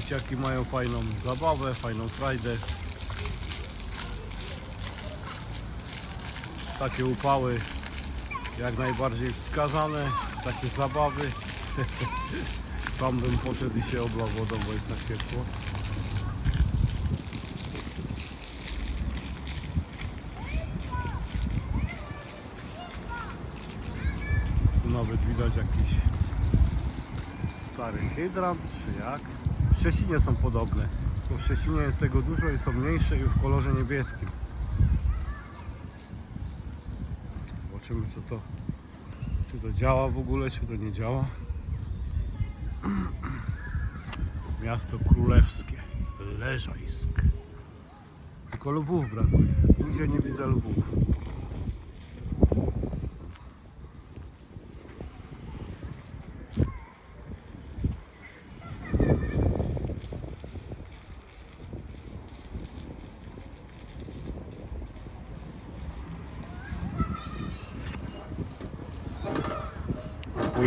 Dzieciaki mają fajną zabawę, fajną frajdę. Takie upały jak najbardziej wskazane, takie zabawy. Sam bym poszedł i się oblał wodą, bo jest tak ciepło. Tu nawet widać jakiś stary hydrant, czy jak? W Szczecinie są podobne. Bo w Szczecinie jest tego dużo i są mniejsze i w kolorze niebieskim. Zobaczymy co to, czy to działa w ogóle, czy to nie działa. Miasto Królewskie, Leżajsk. Tylko lwów brakuje. Nigdzie nie widzę lwów.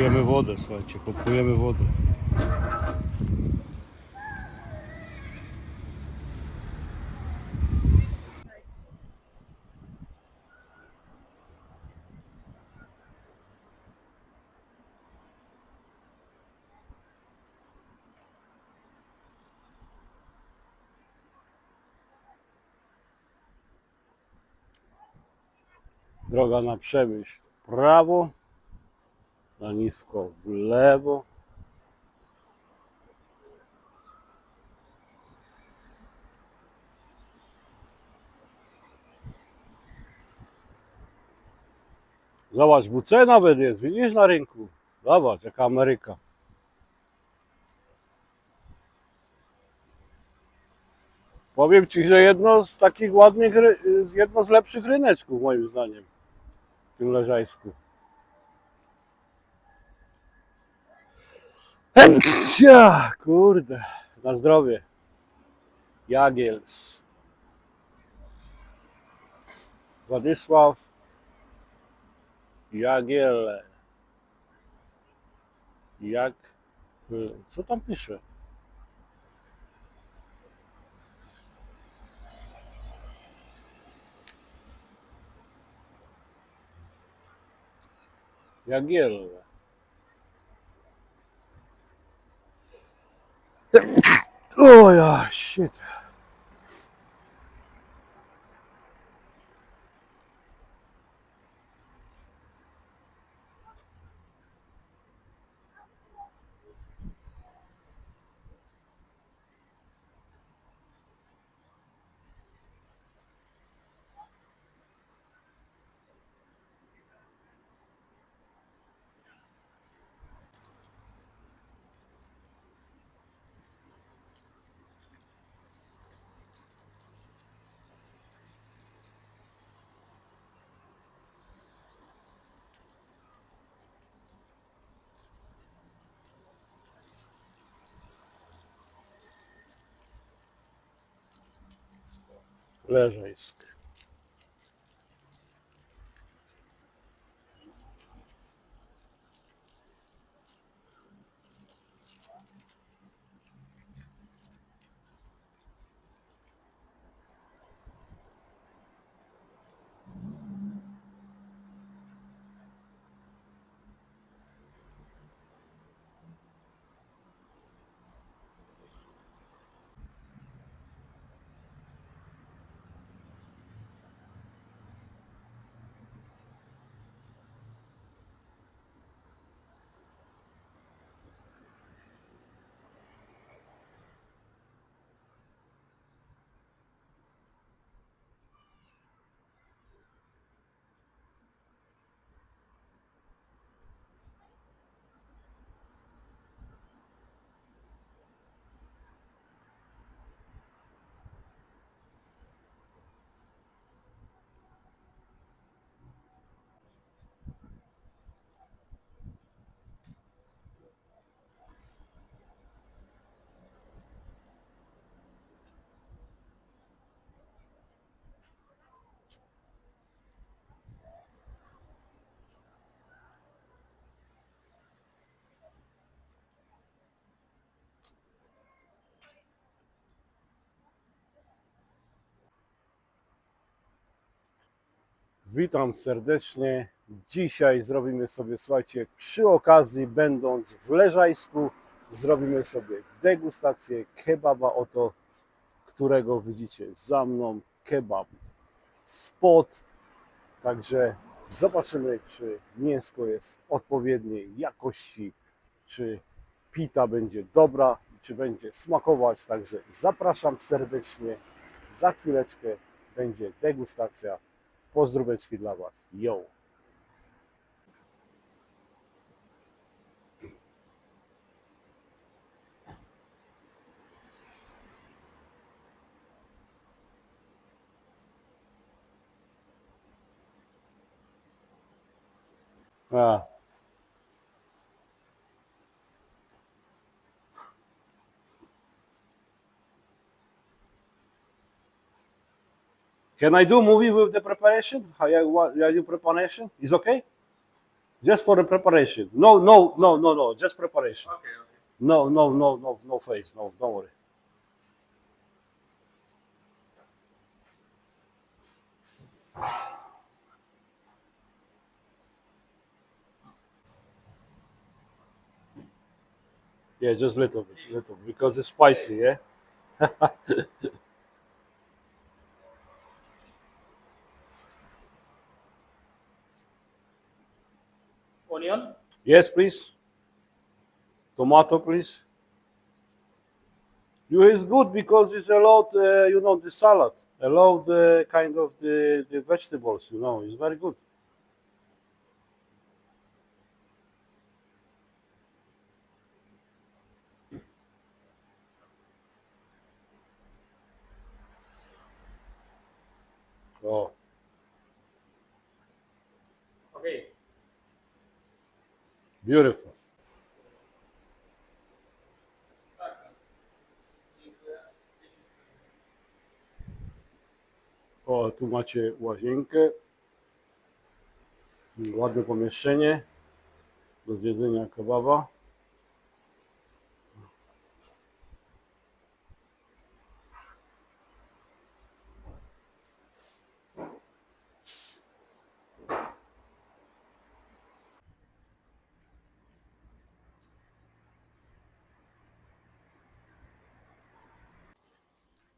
Pompujemy wodę, słuchajcie, pompujemy wodę. Droga na Przemyśl prawo, na nisko w lewo. Zobacz, WC nawet jest, widzisz na rynku. Zobacz, jaka Ameryka. Powiem Ci, że jedno z takich ładnych, jedno z lepszych ryneczków moim zdaniem w tym Leżajsku. Cia, kurde, na zdrowie. Jagiels. Władysław Jagiele. Jak. Co tam pisze? Jagielle. 오야 씨. leża. Witam serdecznie. Dzisiaj zrobimy sobie, słuchajcie, przy okazji, będąc w Leżajsku, zrobimy sobie degustację kebaba, oto którego widzicie za mną, kebab spot. Także zobaczymy, czy mięsko jest odpowiedniej jakości, czy pita będzie dobra, czy będzie smakować. Także zapraszam serdecznie. Za chwileczkę będzie degustacja. Pozdróweczki dla Was. Yo! A. Can I do movie with the preparation? How you, what, you do preparation? Is okay? Just for the preparation. No, no, no, no, no. Just preparation. Okay, okay. No, no, no, no, no face. No, don't worry. Yeah, just little bit, little bit, because it's spicy. Yeah. Yes, please. Tomato, please. You is good because it's allowed, uh, you know, the salad, allowed uh, kind of the, the vegetables, you know, it's very good. Oh, Okay. Beautiful. O, tu macie łazienkę. Ładne pomieszczenie do zjedzenia kebaba.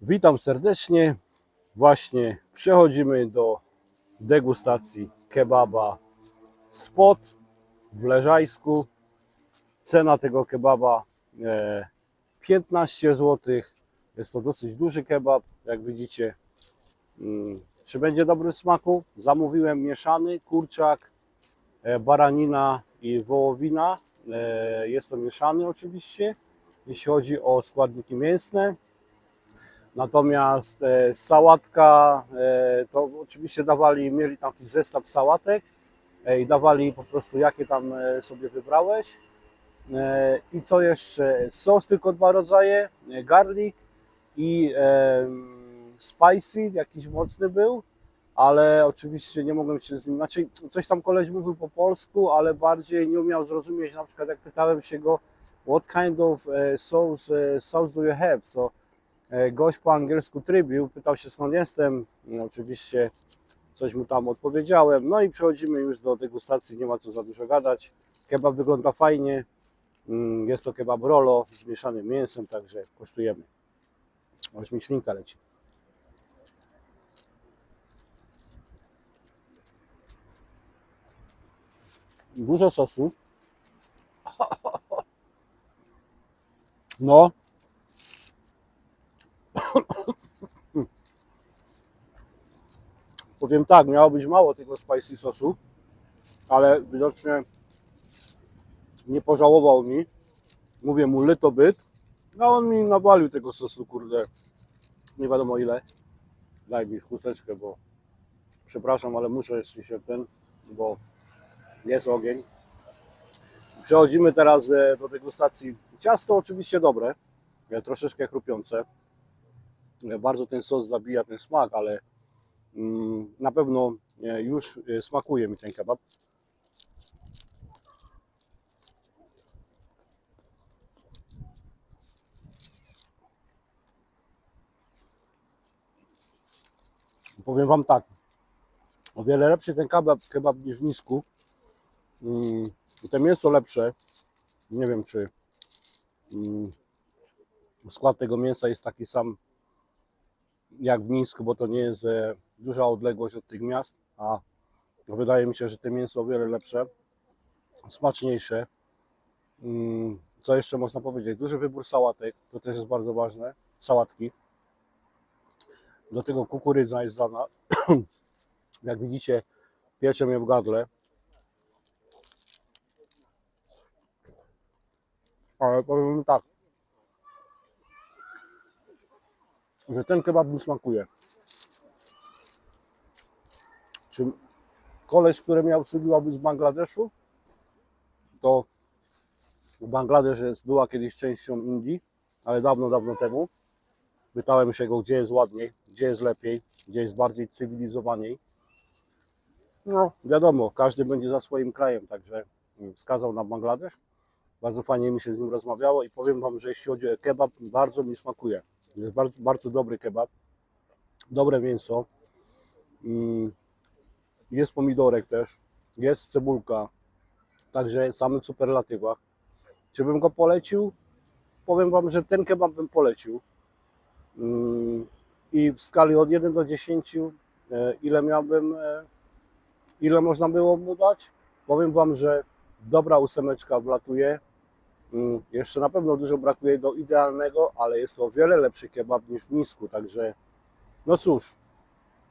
Witam serdecznie. Właśnie przechodzimy do degustacji kebaba Spot w Leżajsku. Cena tego kebaba e, 15 zł. Jest to dosyć duży kebab, jak widzicie. Mm, Czy będzie dobry smaku? Zamówiłem mieszany kurczak, e, baranina i wołowina. E, Jest to mieszany oczywiście, jeśli chodzi o składniki mięsne. Natomiast e, sałatka, e, to oczywiście dawali, mieli taki zestaw sałatek e, i dawali po prostu jakie tam sobie wybrałeś. I co jeszcze? Sos tylko dwa rodzaje, garlic i spicy, jakiś mocny był, ale oczywiście nie mogłem się z nim, znaczy coś tam koleś mówił po polsku, ale bardziej nie umiał zrozumieć, na przykład jak pytałem się go, what kind of sauce, sauce do you have? So, gość po angielsku trybił, pytał się skąd jestem. No, oczywiście coś mu tam odpowiedziałem. No i przechodzimy już do degustacji, nie ma co za dużo gadać. Kebab wygląda fajnie. Mm, Jest to kebab rolo z mieszanym mięsem, także kosztujemy. Aż mi ślinka leci. Dużo sosu. No, Powiem tak, miało być mało tego spicy sosu, ale widocznie nie pożałował mi. Mówię mu little bit, a on mi nawalił tego sosu, kurde, nie wiadomo ile. Daj mi chusteczkę, bo przepraszam, ale muszę jeszcze się ten, bo jest ogień. Przechodzimy teraz e, do degustacji. Ciasto oczywiście dobre, e, troszeczkę chrupiące. Bardzo ten sos zabija ten smak, ale mm, na pewno e, już e, smakuje mi ten kebab. Powiem Wam tak, O wiele lepszy ten kebab, kebab niż w Nisku. Mm, te mięso lepsze. Nie wiem, czy mm, skład tego mięsa jest taki sam jak w Nisku, bo to nie jest e, duża odległość od tych miast, a wydaje mi się, że te mięso o wiele lepsze, smaczniejsze. Mm, Co jeszcze można powiedzieć? Duży wybór sałatek, to też jest bardzo ważne. Sałatki. Do tego kukurydza jest dana. Jak widzicie, piecze mnie w gardle. Ale powiem tak, że ten kebab mi smakuje. Czy koleś, który mnie obsługiwałby z Bangladeszu, to Bangladesz jest, była kiedyś częścią Indii, ale dawno, dawno temu. Pytałem się go, gdzie jest ładniej, gdzie jest lepiej, gdzie jest bardziej cywilizowaniej. No, wiadomo, każdy będzie za swoim krajem, także wskazał na Bangladesz. Bardzo fajnie mi się z nim rozmawiało i powiem Wam, że jeśli chodzi o kebab, bardzo mi smakuje. Bardzo, bardzo dobry kebab, dobre mięso, Mm, jest pomidorek też, jest cebulka, także w samych superlatywach. Czy bym go polecił? Powiem Wam, że ten kebab bym polecił. Mm, I w skali od 1 do 10, e, ile miałbym, e, ile można było mu dać? Powiem Wam, że dobra ósemeczka wlatuje. Mm, Jeszcze na pewno dużo brakuje do idealnego, ale jest to o wiele lepszy kebab niż w Nisku, także no cóż,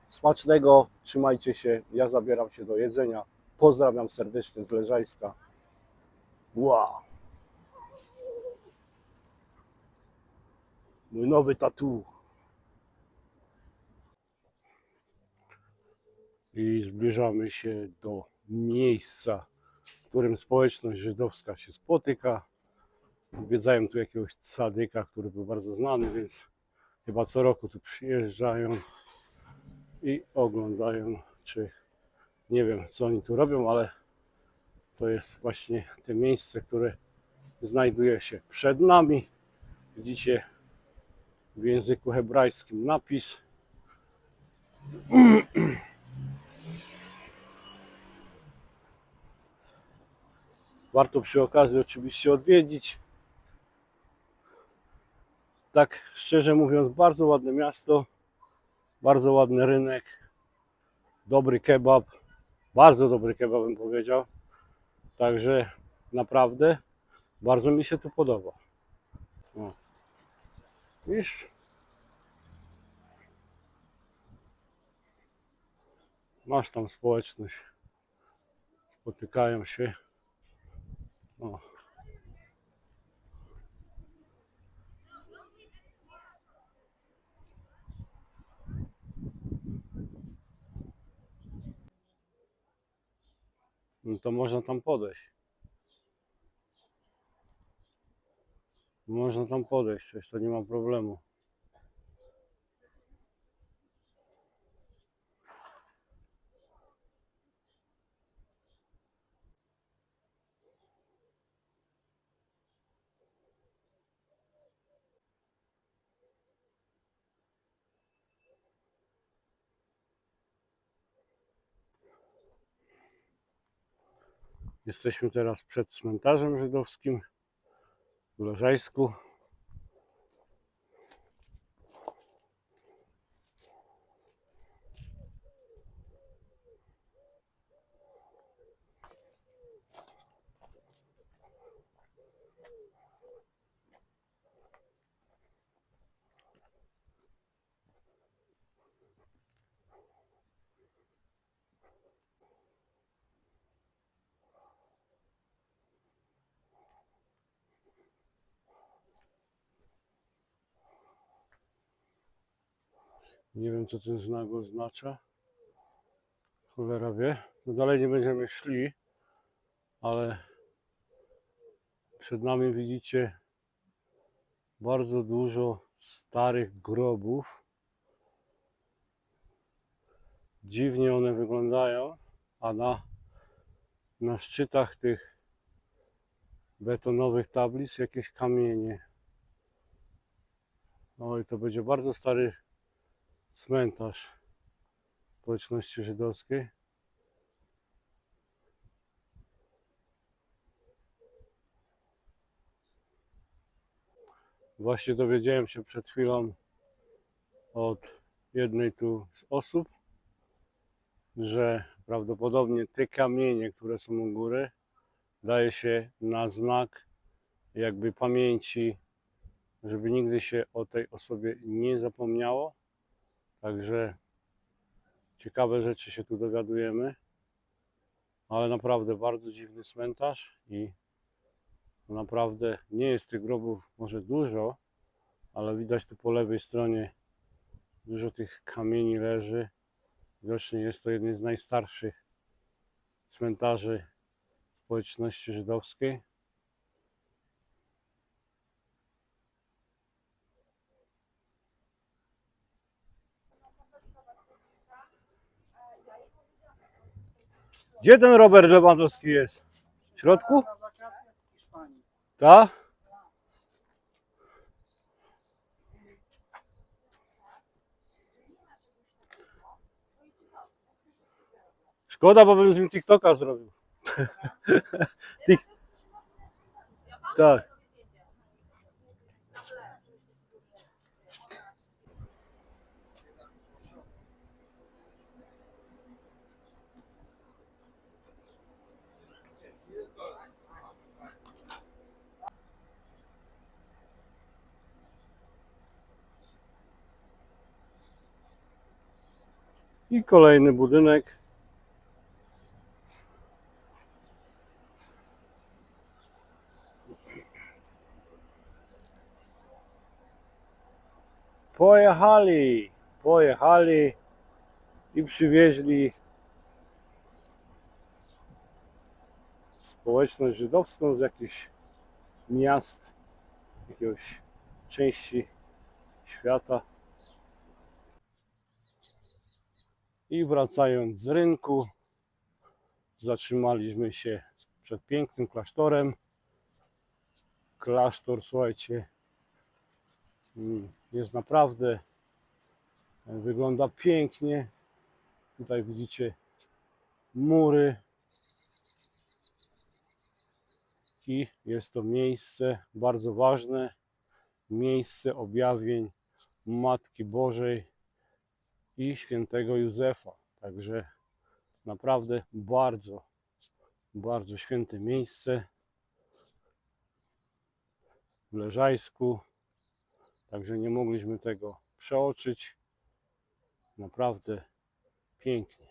smacznego, trzymajcie się, ja zabieram się do jedzenia. Pozdrawiam serdecznie z Leżajska. Wow! Mój nowy tatu. I zbliżamy się do miejsca, w którym społeczność żydowska się spotyka. Odwiedzają tu jakiegoś sadyka, który był bardzo znany, więc chyba co roku tu przyjeżdżają i oglądają, czy nie wiem, co oni tu robią, ale to jest właśnie to miejsce, które znajduje się przed nami. Widzicie w języku hebrajskim napis. Warto przy okazji oczywiście odwiedzić. Tak szczerze mówiąc, bardzo ładne miasto, bardzo ładny rynek, dobry kebab, bardzo dobry kebab bym powiedział. Także naprawdę bardzo mi się tu podoba. O. Widzisz? Masz tam społeczność. Spotykają się. O. No to można tam podejść. Można tam podejść, to nie ma problemu. Jesteśmy teraz przed cmentarzem żydowskim w Leżajsku. Nie wiem, co ten znak oznacza. Cholera wie. No dalej nie będziemy szli, ale przed nami widzicie bardzo dużo starych grobów. Dziwnie one wyglądają, a na, na szczytach tych betonowych tablic jakieś kamienie. Oj, to będzie bardzo stary cmentarz. społeczności żydowskiej. Właśnie dowiedziałem się przed chwilą od jednej tu z osób, że prawdopodobnie te kamienie, które są u góry, daje się na znak jakby pamięci, żeby nigdy się o tej osobie nie zapomniało. Także ciekawe rzeczy się tu dowiadujemy, ale naprawdę bardzo dziwny cmentarz i naprawdę nie jest tych grobów może dużo, ale widać tu po lewej stronie dużo tych kamieni leży. Widocznie jest to jeden z najstarszych cmentarzy społeczności żydowskiej. Gdzie ten Robert Lewandowski jest? W środku? Na wakacjach w Hiszpanii. Ta? Szkoda, bo bym z nim TikToka zrobił. Tik... Tak. I kolejny budynek. Pojechali, pojechali i przywieźli społeczność żydowską z jakichś miast, jakiegoś części świata. I wracając z rynku, zatrzymaliśmy się przed pięknym klasztorem. Klasztor, słuchajcie, mm, jest naprawdę, wygląda pięknie. Tutaj widzicie mury. I jest to miejsce bardzo ważne, miejsce objawień Matki Bożej i świętego Józefa. Także naprawdę bardzo, bardzo święte miejsce w Leżajsku. Także nie mogliśmy tego przeoczyć. Naprawdę pięknie.